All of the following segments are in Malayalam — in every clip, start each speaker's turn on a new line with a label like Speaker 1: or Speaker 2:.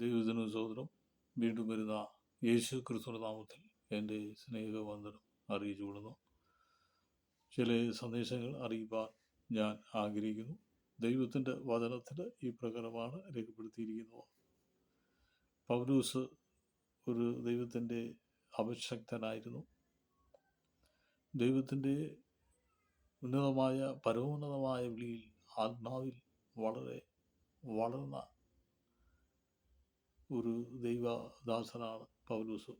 Speaker 1: ദൈവത്തിന് സഹോദരം വീണ്ടും വരുന്ന യേശു ക്രിസ്തുവിന്റെ നാമത്തിൽ എന്റെ സ്നേഹവന്ദനം അറിയിച്ചു കൊള്ളുന്നു. ചില സന്ദേശങ്ങൾ അറിയിപ്പാൻ ഞാൻ ആഗ്രഹിക്കുന്നു. ദൈവത്തിന്റെ വചനത്തിൽ ഈ പ്രകാരമാണ് രേഖപ്പെടുത്തിയിരിക്കുന്നത്. പൗലൂസ് ഒരു ദൈവത്തിന്റെ അപശക്തനായിരുന്നു ദൈവത്തിന്റെ ഉന്നതമായ പരമോന്നതമായ വിളിയിൽ ആത്മാവിൽ വളരെ വളർന്ന ഒരു ദൈവദാസനാണ് പൗലൂസ്.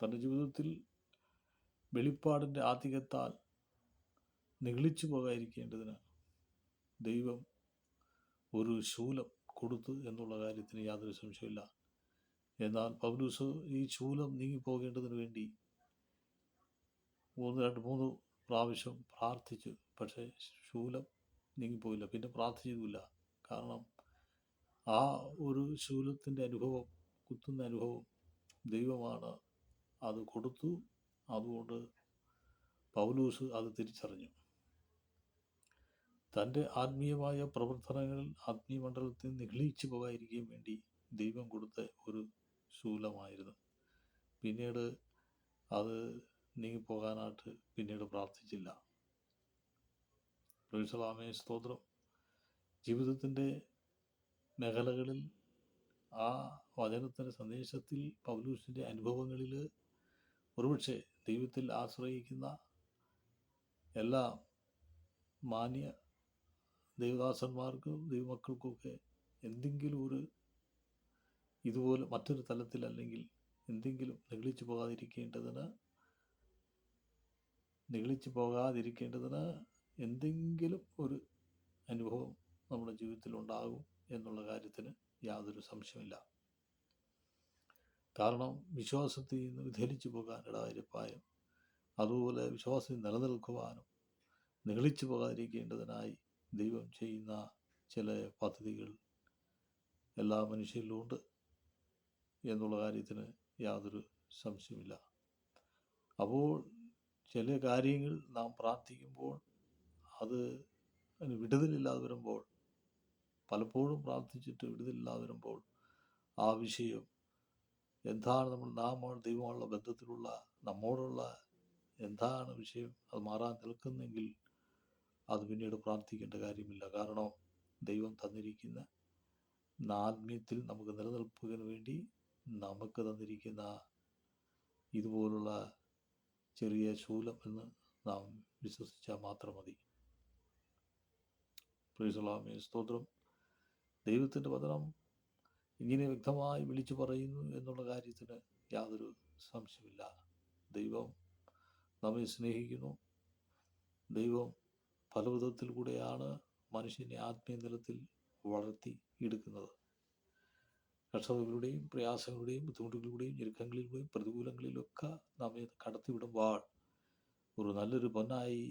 Speaker 1: തന്റെ ജീവിതത്തിൽ വെളിപ്പാടിന്റെ ആധികത്താൽ നിഗളിച്ചു പോകാതിരിക്കേണ്ടതിന് ദൈവം ഒരു ശൂലം കൊടുത്തു എന്നുള്ള കാര്യത്തിന് യാതൊരു സംശയമില്ല എന്നാൽ പൗലൂസ് ഈ ശൂലം നീങ്ങിപ്പോകേണ്ടതിന് വേണ്ടി മൂന്ന് രണ്ട് മൂന്ന് പ്രാവശ്യം പ്രാർത്ഥിച്ചു. പക്ഷേ ശൂലം നീങ്ങിപ്പോയില്ല. പിന്നെ പ്രാർത്ഥിച്ചതുമില്ല. കാരണം ആ ഒരു ശൂലത്തിന്റെ അനുഭവം കുത്തുന്ന അനുഭവം ദൈവമാണ് അത് കൊടുത്തു. അതുകൊണ്ട് പൗലൂസ് അത് തിരിച്ചറിഞ്ഞു. തന്റെ ആത്മീയമായ പ്രവർത്തനങ്ങളിൽ ആത്മീയ മണ്ഡലത്തിൽ നിഗളിച്ചു പോകാതിരിക്കാൻ വേണ്ടി ദൈവം കൊടുത്ത ഒരു ശൂലമായിരുന്നു. പിന്നീട് അത് നീങ്ങിപ്പോകാനായിട്ട് പിന്നീട് പ്രാർത്ഥിച്ചില്ല. പ്രവിശലാമേ സ്തോത്രം. ജീവിതത്തിന്റെ മേഖലകളിൽ ആ വചനത്തിന്റെ സന്ദേശത്തിൽ പൗലൂസിന്റെ അനുഭവങ്ങളിൽ ഒരുപക്ഷെ ദൈവത്തിൽ ആശ്രയിക്കുന്ന എല്ലാ മാന്യ ദൈവദാസന്മാർക്കും ദൈവമക്കൾക്കുമൊക്കെ എന്തെങ്കിലും ഒരു ഇതുപോലെ മറ്റൊരു തലത്തിൽ അല്ലെങ്കിൽ എന്തെങ്കിലും നിഗളിച്ചു പോകാതിരിക്കേണ്ടതിന് നിഗളിച്ചു പോകാതിരിക്കേണ്ടതിന് എന്തെങ്കിലും ഒരു അനുഭവം നമ്മുടെ ജീവിതത്തിൽ ഉണ്ടാകും എന്നുള്ള കാര്യത്തിന് യാതൊരു സംശയമില്ല കാരണം വിശ്വാസത്തിൽ നിന്ന് വിധലിച്ചു പോകാൻ ഇടവരുപ്പായും അതുപോലെ വിശ്വാസത്തിൽ നിലനിൽക്കുവാനും നിഗളിച്ചു പോകാതിരിക്കേണ്ടതിനായി ദൈവം ചെയ്യുന്ന ചില പദ്ധതികൾ എല്ലാ മനുഷ്യരിലും ഉണ്ട് എന്നുള്ള കാര്യത്തിന് യാതൊരു സംശയമില്ല അപ്പോൾ ചില കാര്യങ്ങൾ നാം പ്രാർത്ഥിക്കുമ്പോൾ അത് വിടുതലില്ലാതെ വരുമ്പോൾ പലപ്പോഴും പ്രാർത്ഥിച്ചിട്ട് വിടുതലില്ലാതെ വരുമ്പോൾ ആ വിഷയം എന്താണ് നമ്മൾ നാമോ ദൈവമുള്ള ബന്ധത്തിലുള്ള നമ്മോടുള്ള എന്താണ് വിഷയം അത് മാറാൻ നിൽക്കുന്നെങ്കിൽ അത് പിന്നീട് പ്രാർത്ഥിക്കേണ്ട കാര്യമില്ല. കാരണം ദൈവം തന്നിരിക്കുന്ന ആത്മീയത്തിൽ നമുക്ക് നിലനിൽപ്പിന് വേണ്ടി നമുക്ക് തന്നിരിക്കുന്ന ഇതുപോലുള്ള ചെറിയ ശൂലം എന്ന് നാം വിശ്വസിച്ചാൽ മാത്രം മതി. പ്രീസലാമേ സ്തോത്രം. ദൈവത്തിന്റെ വചനം ഇങ്ങനെ വ്യക്തമായി വിളിച്ചു പറയുന്നു എന്നുള്ള കാര്യത്തിന് യാതൊരു സംശയമില്ല ദൈവം നമ്മെ സ്നേഹിക്കുന്നു. ദൈവം പല വിധത്തിൽ കൂടെയാണ് മനുഷ്യനെ ആത്മീയ നിലത്തിൽ വളർത്തി എടുക്കുന്നത്. കഷ്ടതകളുടെയും പ്രയാസങ്ങളുടെയും ബുദ്ധിമുട്ടുകളുടെയും ഞെരുക്കങ്ങളിലൂടെയും പ്രതികൂലങ്ങളിലൊക്കെ നമ്മെ കടത്തിവിടുമ്പോൾ ഒരു നല്ലൊരു പൊന്നായി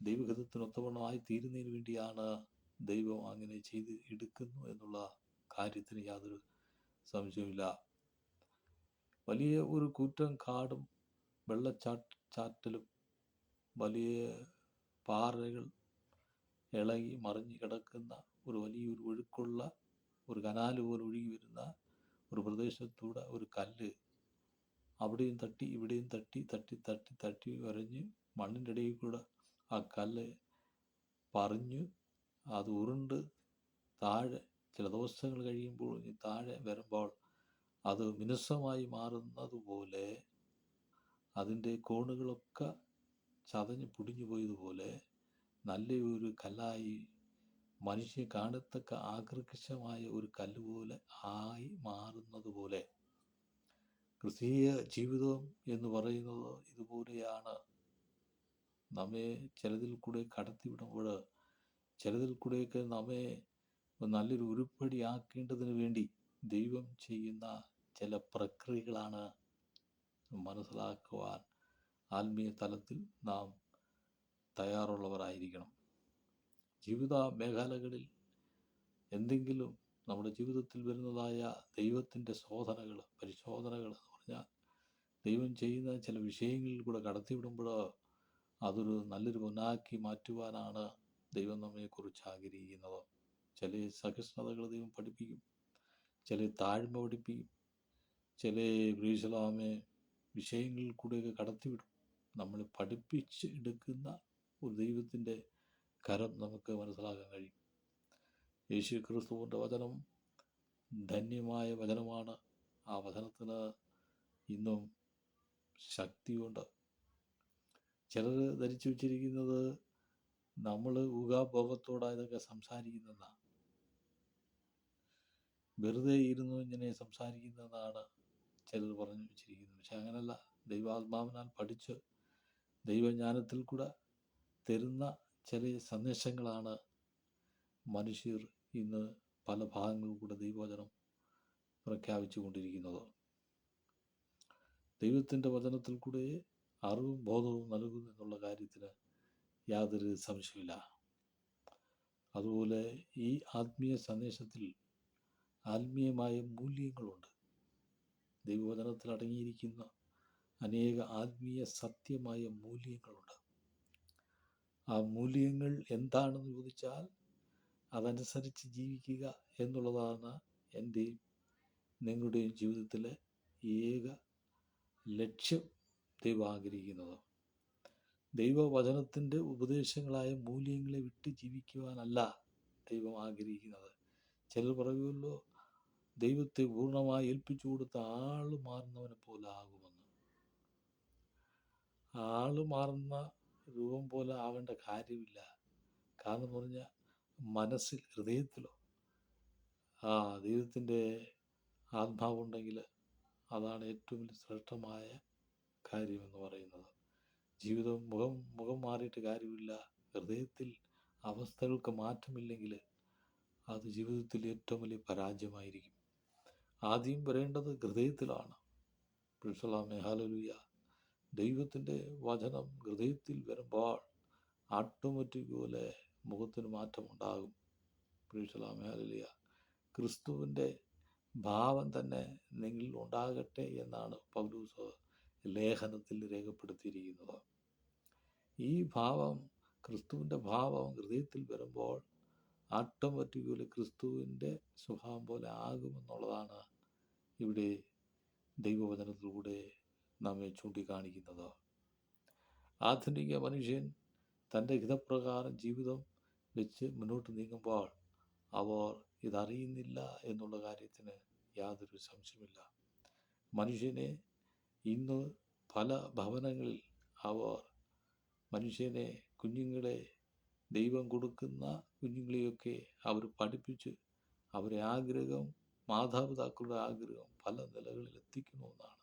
Speaker 1: ദൈവഹിതത്തിനൊത്തവണ്ണമായി തീരുന്നതിന് വേണ്ടിയാണ് ദൈവം അങ്ങനെ ചെയ്ത് എടുക്കുന്നു എന്നുള്ള കാര്യത്തിന് യാതൊരു സംശയമില്ല വലിയ ഒരു കൂറ്റൻ കാടും വെള്ളച്ചാട്ട് ചാറ്റലും വലിയ പാറകൾ ഇളകി മറിഞ്ഞ് കിടക്കുന്ന ഒരു വലിയൊരു ഒഴുക്കുള്ള ഒരു കനാൽ പോലെ ഒഴുകി വരുന്ന ഒരു പ്രദേശത്തൂടെ ഒരു കല്ല് അവിടെയും തട്ടി ഇവിടെയും തട്ടി തട്ടി തട്ടി തട്ടി വരഞ്ഞ് മണ്ണിന്റെ ഇടയിൽ കൂടെ ആ കല്ല് പറഞ്ഞു അത് ഉരുണ്ട് താഴെ ചില ദിവസങ്ങൾ കഴിയുമ്പോൾ താഴെ വരുമ്പോൾ അത് മിനുസമായി മാറുന്നതുപോലെ അതിന്റെ കോണുകളൊക്കെ ചതഞ്ഞ് പുടിഞ്ഞു പോയതുപോലെ നല്ലൊരു കല്ലായി മനുഷ്യൻ കാണത്തക്ക ആകർഷമായ ഒരു കല്ല് പോലെ ആയി മാറുന്നത് പോലെ. ക്രിസ്തീയ ജീവിതം എന്ന് പറയുന്നത് ഇതുപോലെയാണ്. നമ്മെ ചിലതിൽ കൂടെ കടത്തിവിടുമ്പോൾ ചിലതിൽ കൂടെയൊക്കെ നമ്മെ നല്ലൊരു ഉരുപ്പടി ആക്കേണ്ടതിന് വേണ്ടി ദൈവം ചെയ്യുന്ന ചില പ്രക്രിയകളാണ് മനസ്സിലാക്കുവാൻ ആത്മീയ തലത്തിൽ നാം തയ്യാറുള്ളവരായിരിക്കണം. ജീവിത മേഖലകളിൽ എന്തെങ്കിലും നമ്മുടെ ജീവിതത്തിൽ വരുന്നതായ ദൈവത്തിന്റെ ശോധനകൾ പരിശോധനകൾ എന്ന് പറഞ്ഞാൽ ദൈവം ചെയ്യുന്ന ചില വിഷയങ്ങളിൽ കൂടെ കടത്തിവിടുമ്പോൾ അതൊരു നല്ലൊരു പൊന്നാക്കി മാറ്റുവാനാണ് ദൈവം നമ്മെക്കുറിച്ച് ആഗ്രഹിക്കുന്നത്. ചില സഹിഷ്ണുതകൾ ദൈവം പഠിപ്പിക്കും. ചില താഴ്മ പഠിപ്പിക്കും. ചില ബ്രീസലാമെ വിഷയങ്ങളിൽ കൂടെയൊക്കെ കടത്തിവിടും. നമ്മൾ പഠിപ്പിച്ച് എടുക്കുന്ന ഒരു ദൈവത്തിന്റെ കരം നമുക്ക് മനസ്സിലാക്കാൻ കഴിയും. യേശു ക്രിസ്തുവിന്റെ വചനം ധന്യമായ വചനമാണ്. ആ വചനത്തിന് ഇന്നും ശക്തിയുണ്ട്. ചിലർ ധരിച്ചു വച്ചിരിക്കുന്നത് നമ്മൾ ഊഹാഭോഗത്തോടെ ഇതൊക്കെ സംസാരിക്കുന്നതാണ് വെറുതെ ഇരുന്നു ഇങ്ങനെ സംസാരിക്കുന്നതാണ് ചിലർ പറഞ്ഞു വെച്ചിരിക്കുന്നത്. പക്ഷെ അങ്ങനല്ല. ദൈവാത്മാവിനാൽ പഠിച്ച് ദൈവജ്ഞാനത്തിൽ കൂടെ തരുന്ന ചില സന്ദേശങ്ങളാണ് മനുഷ്യർ ഇന്ന് പല ഭാഗങ്ങളിൽ കൂടെ ദൈവവചനം പ്രഖ്യാപിച്ചു കൊണ്ടിരിക്കുന്നത്. ദൈവത്തിന്റെ വചനത്തിൽ കൂടെ അറിവും ബോധവും നൽകുന്നു എന്നുള്ള കാര്യത്തിന് യാതൊരു സംശയമില്ല അതുപോലെ ഈ ആത്മീയ സന്ദേശത്തിൽ ആത്മീയമായ മൂല്യങ്ങളുണ്ട്. ദൈവവചനത്തിൽ അടങ്ങിയിരിക്കുന്ന അനേക ആത്മീയ സത്യമായ മൂല്യങ്ങളുണ്ട്. ആ മൂല്യങ്ങൾ എന്താണെന്ന് ചോദിച്ചാൽ അതനുസരിച്ച് ജീവിക്കുക എന്നുള്ളതാണ് എന്റെയും നിങ്ങളുടെയും ജീവിതത്തിലെ ഏക ലക്ഷ്യം ദൈവം ആഗ്രഹിക്കുന്നത്. ദൈവവചനത്തിന്റെ ഉപദേശങ്ങളായ മൂല്യങ്ങളെ വിട്ട് ജീവിക്കുവാനല്ല ദൈവം ആഗ്രഹിക്കുന്നത്. ചിലർ പറയുമല്ലോ ദൈവത്തെ പൂർണമായി ഏൽപ്പിച്ചു കൊടുത്ത ആൾ മാറുന്നവനെ പോലെ ആകുമെന്ന്. ആൾ മാറുന്ന രൂപം പോലെ ആവേണ്ട കാര്യമില്ല. കാരണം എന്ന് പറഞ്ഞാൽ മനസ്സിൽ ഹൃദയത്തിലോ ആ ദൈവത്തിന്റെ ആത്മാവുണ്ടെങ്കിൽ അതാണ് ഏറ്റവും ശ്രേഷ്ഠമായ കാര്യമെന്ന് പറയുന്നത്. ജീവിതം മുഖം മുഖം മാറിയിട്ട് കാര്യമില്ല. ഹൃദയത്തിൽ അവസ്ഥകൾക്ക് മാറ്റമില്ലെങ്കിൽ അത് ജീവിതത്തിൽ ഏറ്റവും വലിയ പരാജയമായിരിക്കും. ആദ്യം വരേണ്ടത് ഹൃദയത്തിലാണ്. പുരുഷലാമേ ഹാലലുയ ദൈവത്തിന്റെ വചനം ഹൃദയത്തിൽ വരുമ്പോൾ ഓട്ടോമാറ്റിക് പോലെ മുഖത്തിന് മാറ്റമുണ്ടാകും. പുരുഷലാമേ ഹാലലുയ ക്രിസ്തുവിന്റെ ഭാവം തന്നെ നിങ്ങളിൽ ഉണ്ടാകട്ടെ എന്നാണ് പൗലൂസ് ലേഖനത്തിൽ രേഖപ്പെടുത്തിയിരിക്കുന്നത്. ഈ ഭാവം ക്രിസ്തുവിന്റെ ഭാവം ഹൃദയത്തിൽ വരുമ്പോൾ ആട്ടോമാറ്റിക്കലി ക്രിസ്തുവിന്റെ സ്വഭാവം പോലെ ആകുമെന്നുള്ളതാണ് ഇവിടെ ദൈവവചനത്തിലൂടെ നമ്മെ ചൂണ്ടിക്കാണിക്കുന്നത്. ആധുനിക മനുഷ്യൻ തന്റെ ഹിതപ്രകാരം ജീവിതം വെച്ച് മുന്നോട്ട് നീങ്ങുമ്പോൾ അവർ ഇതറിയുന്നില്ല എന്നുള്ള കാര്യത്തിന് യാതൊരു സംശയമില്ല മനുഷ്യനെ ഇന്ന് പല ഭവനങ്ങളിൽ അവർ മനുഷ്യനെ കുഞ്ഞുങ്ങളെ ദൈവം കൊടുക്കുന്ന കുഞ്ഞുങ്ങളെയൊക്കെ അവർ പഠിപ്പിച്ച് അവരെ ആഗ്രഹം മാതാപിതാക്കളുടെ ആഗ്രഹം പല നിലകളിൽ എത്തിക്കണമെന്നാണ്.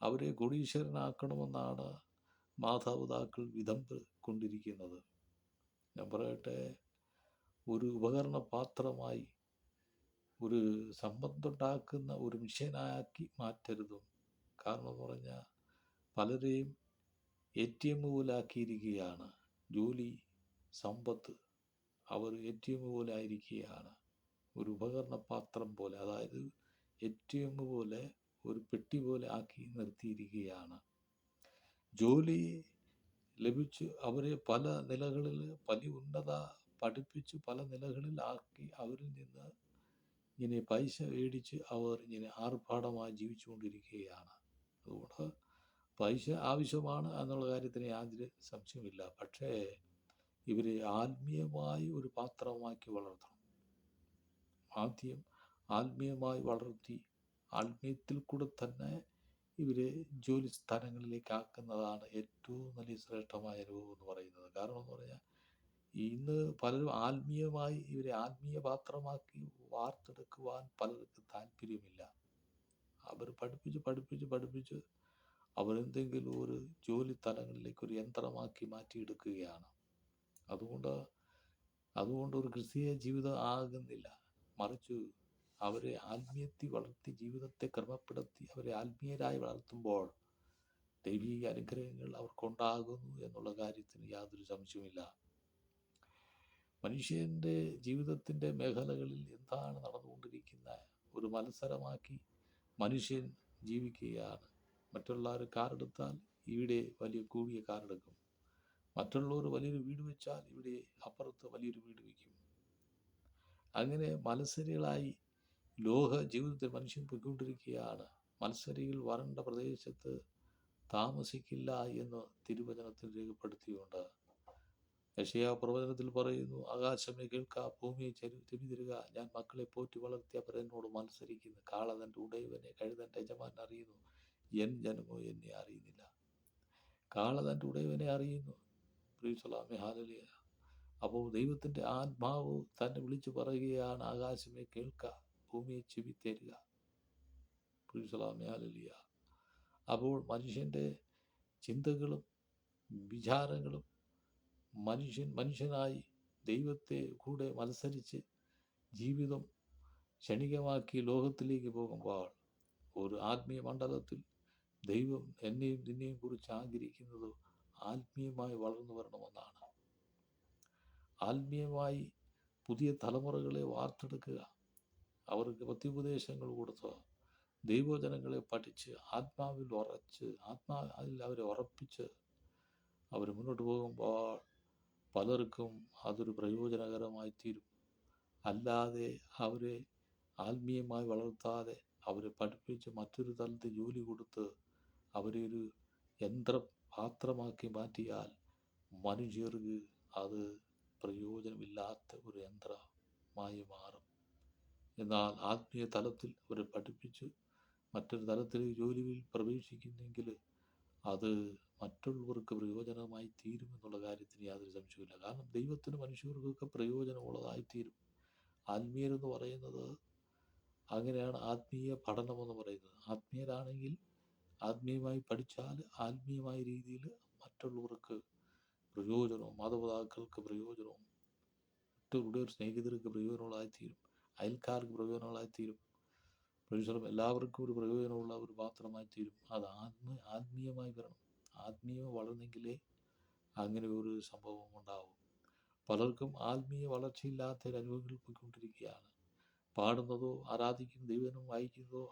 Speaker 1: അവരെ കോടീശ്വരനാക്കണമെന്നാണ് മാതാപിതാക്കൾ വിധം കൊണ്ടിരിക്കുന്നത്. ഞാൻ പറയട്ടെ ഒരു ഉപകരണ പാത്രമായി ഒരു സമ്പത്തുണ്ടാക്കുന്ന ഒരു മിഷനാക്കി മാറ്റരുതും. കാരണം എന്ന് പറഞ്ഞാൽ പലരെയും എ ടി എം പോലാക്കിയിരിക്കുകയാണ് ജോലി സമ്പത്ത് അവർ എ ടി എം പോലെ ആയിരിക്കുകയാണ് ഒരു ഉപകരണ പാത്രം പോലെ അതായത് എ ടി എം പോലെ ഒരു പെട്ടി പോലെ ആക്കി നിർത്തിയിരിക്കുകയാണ്. ജോലി ലഭിച്ച് അവരെ പല നിലകളിൽ പല ഉന്നത പഠിപ്പിച്ച് പല നിലകളിൽ ആക്കി അവരിൽ നിന്ന് ഇങ്ങനെ പൈസ മേടിച്ച് അവർ ഇങ്ങനെ ആർഭാടമായി ജീവിച്ചുകൊണ്ടിരിക്കുകയാണ്. അതുകൊണ്ട് പൈസ ആവശ്യമാണ് എന്നുള്ള കാര്യത്തിന് യാതൊരു സംശയമില്ല പക്ഷേ ഇവരെ ആത്മീയമായി ഒരു പാത്രമാക്കി വളർത്തണം. ആദ്യം ആത്മീയമായി വളർത്തി ആത്മീയത്തിൽ കൂടെ തന്നെ ഇവരെ ജോലി സ്ഥാനങ്ങളിലേക്ക് ആക്കുന്നതാണ് ഏറ്റവും വലിയ ശ്രേഷ്ഠമായ അനുഭവം എന്ന് പറയുന്നത്. കാരണം എന്ന് പറഞ്ഞാൽ ഇന്ന് പലരും ആത്മീയമായി ഇവരെ ആത്മീയ പാത്രമാക്കി വാർത്തെടുക്കുവാൻ പലർക്കും താല്പര്യമില്ല അവർ പഠിപ്പിച്ച് പഠിപ്പിച്ച് പഠിപ്പിച്ച് അവരെന്തെങ്കിലും ഒരു ജോലി തലങ്ങളിലേക്ക് ഒരു യന്ത്രമാക്കി മാറ്റിയെടുക്കുകയാണ്. അതുകൊണ്ട് അതുകൊണ്ട് ഒരു ക്രിസ്തീയ ജീവിതം ആകുന്നില്ല. മറിച്ച് അവരെ ആത്മീയത്തിൽ വളർത്തി ജീവിതത്തെ ക്രമപ്പെടുത്തി അവരെ ആത്മീയരായി വളർത്തുമ്പോൾ ദൈവീക അനുഗ്രഹങ്ങൾ അവർക്കുണ്ടാകുന്നു എന്നുള്ള കാര്യത്തിന് യാതൊരു സംശയവുമില്ല. മനുഷ്യന്റെ ജീവിതത്തിന്റെ മേഖലകളിൽ എന്താണ് നടന്നുകൊണ്ടിരിക്കുന്ന ഒരു മത്സരമാക്കി മനുഷ്യൻ ജീവിക്കുകയാണ്. മറ്റുള്ളവർ കാറെടുത്താൽ ഇവിടെ വലിയ കൂടിയ കാറെടുക്കും മറ്റുള്ളവർ വലിയൊരു വീട് വെച്ചാൽ ഇവിടെ അപ്പുറത്ത് വലിയൊരു വീട് വയ്ക്കും അങ്ങനെ മത്സരികളായി ലോക ജീവിതത്തിൽ മനുഷ്യൻ പൊയ്ക്കൊണ്ടിരിക്കുകയാണ്. മത്സരികൾ വരണ്ട പ്രദേശത്ത് താമസിക്കില്ല എന്ന് തിരുവചനത്തിൽ രേഖപ്പെടുത്തിയുണ്ട്. യക്ഷയ പ്രവചനത്തിൽ പറയുന്നു ആകാശമേ കേൾക്ക ഭൂമിയെ ചെരു ഞാൻ മക്കളെ പോറ്റി വളർത്തിയ അവരെന്നോട് മത്സരിക്കുന്നു. കാള തന്റെ ഉടയവനെ കഴുതന്റെ യജമാൻ അറിയുന്നു. എൻ ജനമോ എന്നെ അറിയുന്നില്ല. കാള തന്റെ ഉടയവനെ അറിയുന്നു. പ്രീസലാമെ ഹാലലിയ. അപ്പോൾ ദൈവത്തിന്റെ ആത്മാവ് തന്നെ വിളിച്ചു പറയുകയാണ് ആകാശമേ കേൾക്ക ഭൂമിയെ ചെവി തരിക. ഹാലലിയ. അപ്പോൾ മനുഷ്യന്റെ ചിന്തകളും വിചാരങ്ങളും മനുഷ്യൻ മനുഷ്യനായി ദൈവത്തെ കൂടെ മത്സരിച്ച് ജീവിതം ക്ഷണികമാക്കി ലോകത്തിലേക്ക് പോകുമ്പോൾ ഒരു ആത്മീയ മണ്ഡലത്തിൽ ദൈവം എന്നെയും നിന്നെയും കുറിച്ച് ആഗ്രഹിക്കുന്നത് ആത്മീയമായി വളർന്നു വരണമെന്നാണ് ആത്മീയമായി പുതിയ തലമുറകളെ വാർത്തെടുക്കുക അവർക്ക് പത്യുപദേശങ്ങൾ കൊടുത്ത് ദൈവജനങ്ങളെ പഠിച്ച് ആത്മാവിൽ ഉറച്ച് ആത്മാവിൽ അവരെ ഉറപ്പിച്ച് അവർ മുന്നോട്ട് പോകുമ്പോൾ പലർക്കും അതൊരു പ്രയോജനകരമായി തീരും. അല്ലാതെ അവരെ ആത്മീയമായി വളർത്താതെ അവരെ പഠിപ്പിച്ച് മറ്റൊരു തലത്തിൽ ജോലി കൊടുത്ത് അവരെ ഒരു യന്ത്രപാത്രമാക്കി മാറ്റിയാൽ മനുഷ്യർക്ക് അത് പ്രയോജനമില്ലാത്ത ഒരു യന്ത്രമായി മാറും. എന്നാൽ ആത്മീയ തലത്തിൽ അവരെ പഠിപ്പിച്ച് മറ്റൊരു തലത്തിൽ ജോലിയിൽ പ്രവേശിക്കുന്നെങ്കിൽ അത് മറ്റുള്ളവർക്ക് പ്രയോജനമായി തീരും എന്നുള്ള കാര്യത്തിന് യാതൊരു സംശയമില്ല കാരണം ദൈവത്തിന് മനുഷ്യർക്കൊക്കെ പ്രയോജനമുള്ളതായി തീരും ആത്മീയരെന്ന് പറയുന്നത് അങ്ങനെയാണ് ആത്മീയ പഠനം എന്ന് പറയുന്നത്. ആത്മീയരാണെങ്കിൽ ആത്മീയമായി പഠിച്ചാൽ ആത്മീയമായ രീതിയിൽ മറ്റുള്ളവർക്ക് പ്രയോജനവും മാതാപിതാക്കൾക്ക് പ്രയോജനവും മറ്റുള്ള സ്നേഹിതർക്ക് പ്രയോജനമുള്ളതായിത്തീരും അയൽക്കാർക്ക് പ്രയോജനമുള്ളതായിത്തീരും പ്രയോജനം എല്ലാവർക്കും ഒരു പ്രയോജനമുള്ള ഒരു പാത്രമായി തീരും. അത് ആത്മ ആത്മീയമായി വരണം. ആത്മീയം വളർന്നെങ്കിലേ അങ്ങനെ ഒരു സംഭവം ഉണ്ടാവും. പലർക്കും ആത്മീയ വളർച്ചയില്ലാത്ത അനുഭവങ്ങൾ പോയിക്കൊണ്ടിരിക്കുകയാണ്. പാടുന്നതോ ആരാധിക്കുന്ന ദൈവനും വായിക്കുന്നതോ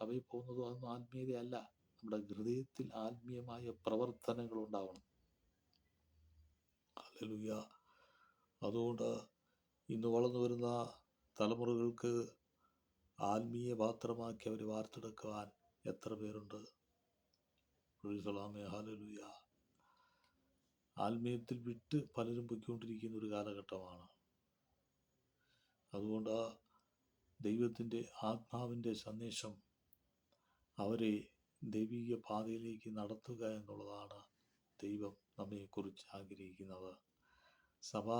Speaker 1: സഭയിൽ പോകുന്നതോ അതൊന്നും ആത്മീയതയല്ല. നമ്മുടെ ഹൃദയത്തിൽ ആത്മീയമായ പ്രവർത്തനങ്ങൾ ഉണ്ടാവണം. അല്ലുയ അതുകൊണ്ട് ഇന്ന് വളർന്നു വരുന്ന തലമുറകൾക്ക് ആത്മീയ പാത്രമാക്കി അവരെ വാർത്തെടുക്കുവാൻ എത്ര പേരുണ്ട്? ഹാലലുയ ആത്മീയത്തിൽ വിട്ട് പലരും പൊയ്ക്കൊണ്ടിരിക്കുന്ന ഒരു കാലഘട്ടമാണ്. അതുകൊണ്ട് ദൈവത്തിന്റെ ആത്മാവിന്റെ സന്ദേശം അവരെ ദൈവിക പാതയിലേക്ക് നടത്തുക എന്നുള്ളതാണ് ദൈവം നമ്മെക്കുറിച്ച് ആഗ്രഹിക്കുന്നത്. സഭ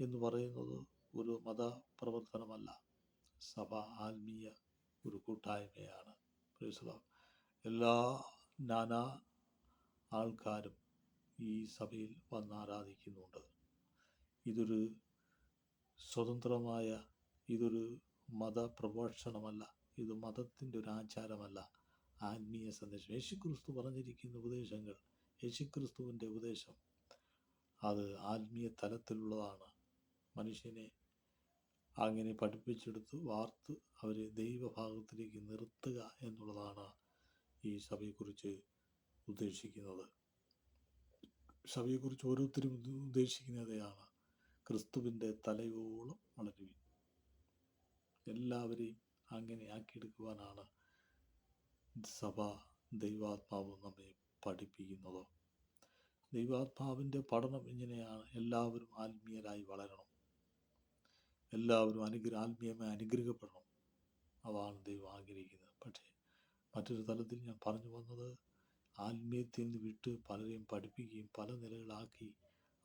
Speaker 1: എന്ന് പറയുന്നത് ഒരു മത മതപ്രവർത്തനമല്ല. സഭ ആത്മീയ ഒരു കൂട്ടായ്മയാണ്. എല്ലാ നാനാ ആൾക്കാരും ഈ സഭയിൽ വന്ന് ആരാധിക്കുന്നുണ്ട്. ഇതൊരു സ്വതന്ത്രമായ ഇതൊരു മതപ്രഭാഷണമല്ല. ഇത് മതത്തിന്റെ ഒരു ആചാരമല്ല. ആത്മീയ സന്ദേശം. യേശുക്രിസ്തു പറഞ്ഞിരിക്കുന്ന ഉപദേശങ്ങൾ യേശുക്രിസ്തുവിന്റെ ഉപദേശം അത് ആത്മീയ തലത്തിലുള്ളതാണ്. മനുഷ്യനെ അങ്ങനെ പഠിപ്പിച്ചെടുത്ത് വാർത്ത് അവരെ ദൈവഭാഗത്തിലേക്ക് നിർത്തുക എന്നുള്ളതാണ് ഈ സഭയെക്കുറിച്ച് ഉദ്ദേശിക്കുന്നത്. സഭയെക്കുറിച്ച് ഓരോരുത്തരും ഉദ്ദേശിക്കുന്നതാണ് ക്രിസ്തുവിന്റെ തലയോളം വളരുവിൻ. എല്ലാവരെയും അങ്ങനെ ആക്കിയെടുക്കുവാനാണ് സഭ ദൈവാത്മാവ് നമ്മെ പഠിപ്പിക്കുന്നത്. ദൈവാത്മാവിന്റെ പഠനം ഇങ്ങനെയാണ്. എല്ലാവരും ആത്മീയരായി വളരണം. എല്ലാവരും അനുഗ്രഹ ആത്മീയമായി അനുഗ്രഹിക്കപ്പെടണം. അതാണ് ദൈവം ആഗ്രഹിക്കുന്നത്. പക്ഷേ മറ്റൊരു തലത്തിൽ ഞാൻ പറഞ്ഞു വന്നത് ആത്മീയത്തിൽ നിന്ന് വിട്ട് പലരെയും പഠിപ്പിക്കുകയും പല നിലകളാക്കി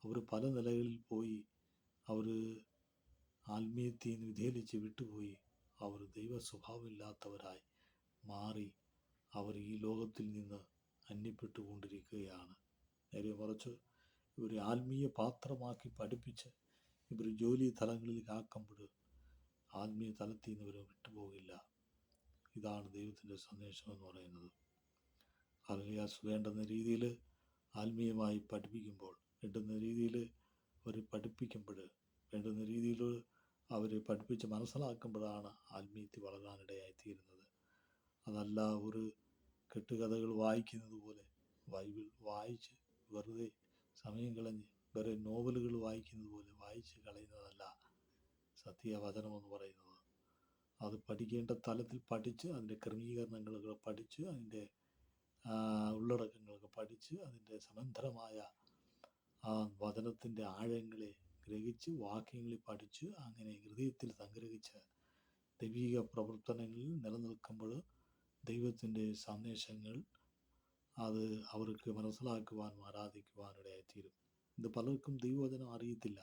Speaker 1: അവർ പല നിലകളിൽ പോയി അവർ ആത്മീയത്തിൽ നിന്ന് വിധേലിച്ച് വിട്ടുപോയി അവർ ദൈവ സ്വഭാവമില്ലാത്തവരായി മാറി അവർ ഈ ലോകത്തിൽ നിന്ന് അന്യപ്പെട്ടുകൊണ്ടിരിക്കുകയാണ്. നേരെ മറിച്ച് ഇവരെ ആത്മീയ പാത്രമാക്കി പഠിപ്പിച്ച് ഇവർ ജോലി തലങ്ങളിലേക്ക് ആക്കുമ്പോൾ ആത്മീയ തലത്തിൽ നിന്ന് ഇവർ വിട്ടുപോകില്ല. ഇതാണ് ദൈവത്തിന്റെ സന്ദേശം എന്ന് പറയുന്നത്. അലിയാസ് വേണ്ടുന്ന രീതിയിൽ ആത്മീയമായി പഠിപ്പിക്കുമ്പോൾ വേണ്ടുന്ന രീതിയിൽ അവർ പഠിപ്പിക്കുമ്പോൾ വേണ്ടുന്ന രീതിയിൽ അവരെ പഠിപ്പിച്ച് മനസ്സിലാക്കുമ്പോഴാണ് ആത്മീയത്തിൽ വളരാനിടയായിത്തീരുന്നത്. അതല്ല ഒരു കെട്ടുകഥകൾ വായിക്കുന്നത് പോലെ ബൈബിൾ വായിച്ച് വെറുതെ സമയം കളഞ്ഞ് വെറുതെ നോവലുകൾ വായിക്കുന്നത് പോലെ വായിച്ച് കളയുന്നതല്ല സത്യവചനമെന്ന് പറയുന്നത്. അത് പഠിക്കേണ്ട തലത്തിൽ പഠിച്ച് അതിന്റെ ക്രമീകരണങ്ങളൊക്കെ പഠിച്ച് അതിന്റെ ഉള്ളടക്കങ്ങളൊക്കെ പഠിച്ച് അതിന്റെ സമന്ധരമായ ആ വചനത്തിന്റെ ആഴങ്ങളെ ഗ്രഹിച്ച് വാക്യങ്ങളിൽ പഠിച്ച് അങ്ങനെ ഹൃദയത്തിൽ സംഗ്രഹിച്ച് ദൈവിക പ്രവർത്തനങ്ങളിൽ നിലനിൽക്കുമ്പോൾ ദൈവത്തിന്റെ സന്ദേശങ്ങൾ അത് അവർക്ക് മനസ്സിലാക്കുവാനും ആരാധിക്കുവാനും ഇടയായിത്തീരും. ഇത് പലർക്കും ദൈവവചനം അറിയത്തില്ല.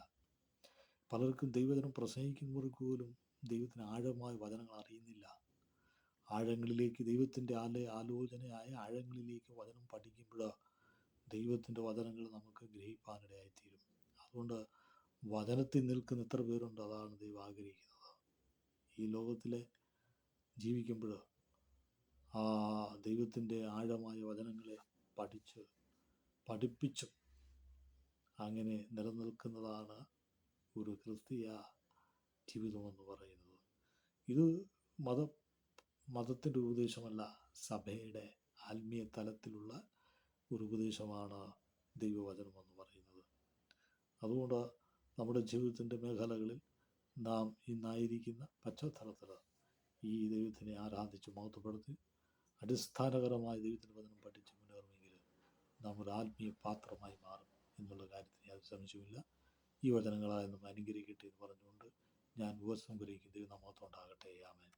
Speaker 1: പലർക്കും ദൈവവചനം പ്രസംഗിക്കുന്നവർക്ക് പോലും ദൈവത്തിന് ആഴമായ വചനങ്ങൾ അറിയുന്നില്ല. ആഴങ്ങളിലേക്ക് ദൈവത്തിന്റെ ആല ആലോചനയായ ആഴങ്ങളിലേക്ക് വചനം പഠിക്കുമ്പോൾ ദൈവത്തിന്റെ വചനങ്ങൾ നമുക്ക് ഗ്രഹിപ്പാനിടയായിത്തീരും അതുകൊണ്ട് വചനത്തിൽ നിൽക്കുന്ന എത്ര പേരുണ്ട് അതാണ് ദൈവം ആഗ്രഹിക്കുന്നത്. ഈ ലോകത്തിൽ ജീവിക്കുമ്പോൾ ആ ദൈവത്തിന്റെ ആഴമായ വചനങ്ങളെ പഠിച്ച് പഠിപ്പിച്ചും അങ്ങനെ നിലനിൽക്കുന്നതാണ് ഒരു ക്രിസ്തീയ ജീവിതമെന്ന് പറയുന്നത്. ഇത് മത മതത്തിന്റെ ഉപദേശമല്ല സഭയുടെ ആത്മീയ തലത്തിലുള്ള ഒരു ഉപദേശമാണ് ദൈവവചനമെന്ന് പറയുന്നത്. അതുകൊണ്ട് നമ്മുടെ ജീവിതത്തിന്റെ മേഖലകളിൽ നാം ഇന്നായിരിക്കുന്ന പശ്ചാത്തലത്തിൽ ഈ ദൈവത്തിനെ ആരാധിച്ച് മഹത്വപ്പെടുത്തി അടിസ്ഥാനപരമായ ദൈവത്തിന്റെ വചനം പഠിച്ച് മുന്നേറുമെങ്കിൽ നാം ഒരു ആത്മീയ പാത്രമായി മാറും എന്നുള്ള കാര്യത്തിൽ യാതൊരു സംശയമില്ല ഈ വചനങ്ങളായി നമ്മൾ അനുഗ്രഹിക്കട്ടെ എന്ന് പറഞ്ഞുകൊണ്ട് ഞാൻ ഉപസംഹരിക്കും ദൈവം നമ്മോത്തുണ്ടാകട്ടെ ആമേൻ.